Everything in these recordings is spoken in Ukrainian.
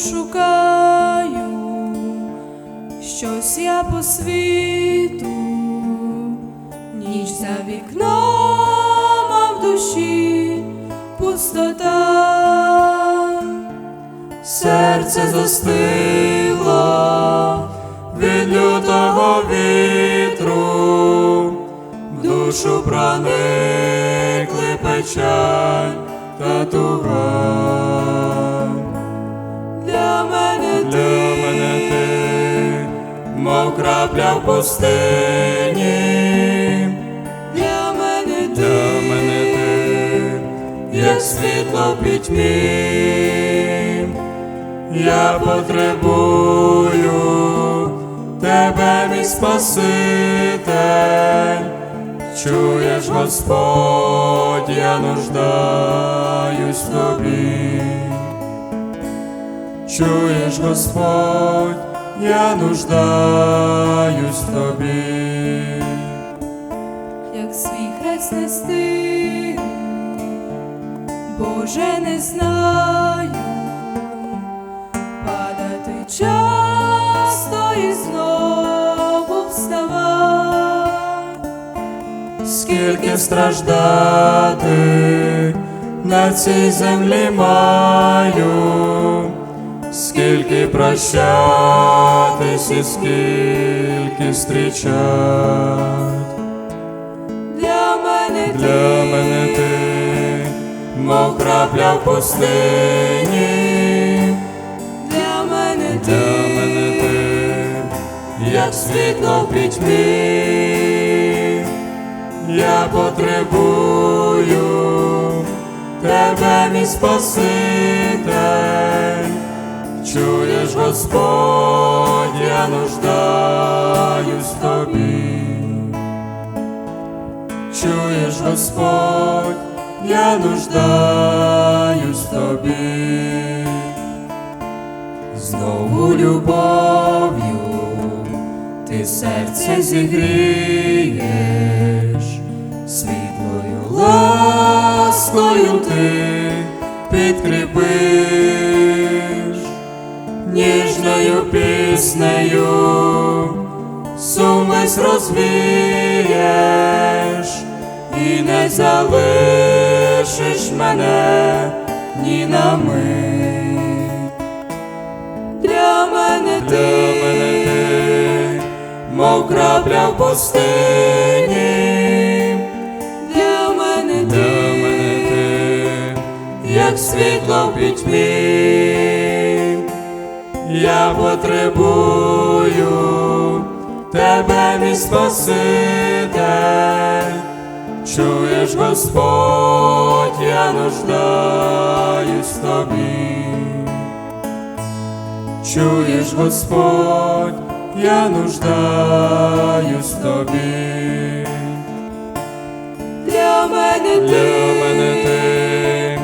шукаю, щось я по світу, ніч за вікном, а в душі пустота, серце застигло від лютого вітру, в душу проникли печаль та туга. Для мене Для ти, мене ти, мов крапля в пустині, для мене для ти, мене ти, як світло в пітьмі, я потребую тебе, мій Спаситель, чуєш, Господь, я нуждаюсь в тобі. Чуєш, Господь, я нуждаюсь в тобі. як свій хрест нести, Боже, не знаю, падати часто і знову вставати. Скільки страждати на цій землі маю, скільки прощатись і скільки зустрічать. Для мене Для мене ти, мов крапля в пустині, для мене для мене ти, як світло в пітьмі, я потребую тебе, мій Спаситель, чуєш, Господь, я нуждаюсь в тобі. Чуєш, Господь, я нуждаюсь в тобі, знову любов'ю ти серце зігрієш, ніжною піснею. Сум весь розвієш і не залишиш мене ні на мить. для мене Для ти, мене ти, мов крапля в пустині, для мене для мене ти, ти, як світло в пітьмі, я потребую тебе, мій Спаситель, чуєш, Господь, я нуждаюсь тобі. Чуєш, Господь, я нуждаюсь тобі. для мене Для мене ти,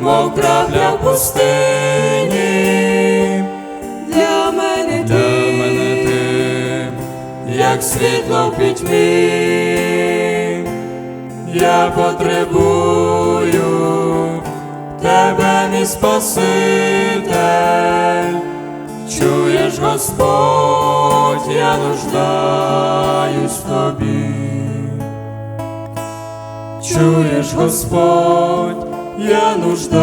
мов крапля в як світло в пітьмі, я потребую тебе, мій Спаситель. Чуєш, Господь, я нуждаюсь в тобі. Чуєш, Господь, я нуждаюсь